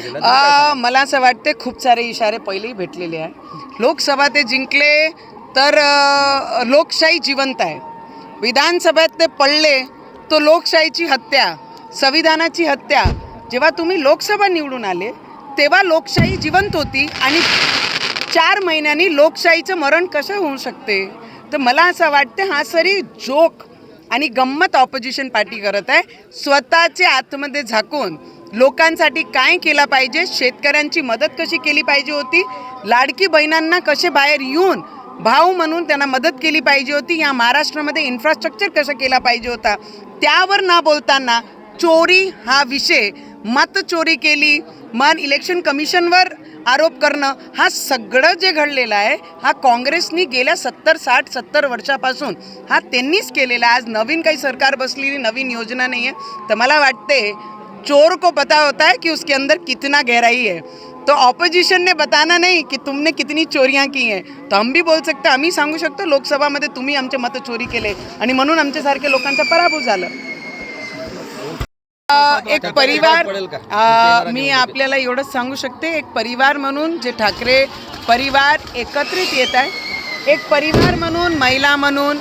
केलेला? मला असं वाटते खूप सारे इशारे पहिलेही भेटलेले आहे. लोकसभा ते जिंकले तर लोकशाही जिवंत आहे. विधानसभेत ते पडले तो लोकशाहीची हत्या संविधानाची हत्या. जेव्हा तुम्ही लोकसभा निवडून आले तेव्हा लोकशाही जिवंत होती आणि चार महिन्यांनी लोकशाहीचं मरण कसं होऊ शकते? तर मला असं वाटतं हा सरी जोक आणि गंमत ऑपोजिशन पार्टी करत आहे. स्वतःचे आतमध्ये झाकून लोकांसाठी काय केलं पाहिजे? शेतकऱ्यांची मदत कशी केली पाहिजे होती? लाडकी बहिणांना कसे बाहेर येऊन भाऊ म्हणून त्यांना मदत केली पाहिजे होती? या महाराष्ट्रामध्ये इन्फ्रास्ट्रक्चर कसं केला पाहिजे होता? त्यावर ना बोलताना चोरी हा विषय मत चोरी केली मन इलेक्शन कमिशनवर आरोप करणं हा सगळं जे घडलेलं आहे हा काँग्रेसनी गेल्या सत्तर साठ सत्तर वर्षापासून हा त्यांनीच केलेला आहे. आज नवीन काही सरकार बसलेली नवीन योजना नाही आहे तर मला वाटते चोर को पता होता है कि उसके अंदर कितना गहराई है। तो ऑपोजिशन ने बताना नहीं कि तुमने कितनी चोरियां की हैं। तो हम भी बोल सकतो आम्ही सांगू शकतो लोकसभामध्ये तुम्ही आमचे मत चोरी केले आणि म्हणून आमच्यासारख्या लोकांचा पराभव झाला. एक परिवार का? मी आपल्याला एवढंच सांगू शकते एक परिवार म्हणून जे ठाकरे परिवार एकत्रित येत आहे एक परिवार म्हणून महिला म्हणून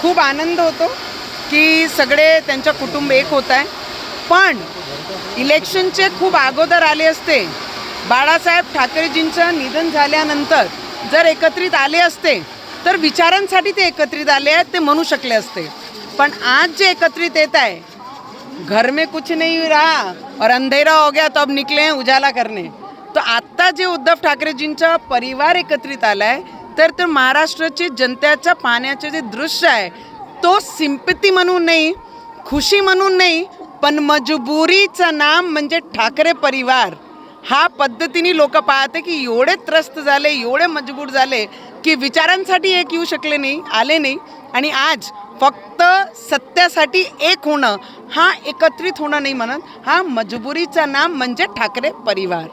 खूप आनंद होतो की सगळे त्यांच्या कुटुंब एक होत आहे. पण इलेक्शनचे खूप अगोदर आले असते. बाळासाहेब ठाकरेजींचं निधन झाल्यानंतर जर एकत्रित आले असते तर विचारांसाठी ते एकत्रित आले आहेत ते म्हणू शकले असते. पण आज जे एकत्रित येत आहे घर में कुछ नहीं रहा और अंधेरा हो गया तो अब निकले उजाला करणे तर आत्ता जे उद्धव ठाकरेजींचा परिवार एकत्रित आलाय तर ते महाराष्ट्राचे जनतेच्या पाण्याचे जे दृश्य आहे तो सिंपती म्हणून नाही खुशी म्हणून नाही पण मजबुरीचं नाम म्हणजे ठाकरे परिवार. हा पद्धतीने लोक पाहते की एवढे त्रस्त झाले एवढे मजबूर झाले की विचारांसाठी एक येऊ शकले नाही आले नाही. आणि आज फक्त सत्यासाठी एक होणं हा एकत्रित होणं नाही म्हणत. हा मजबुरीचं नाम म्हणजे ठाकरे परिवार.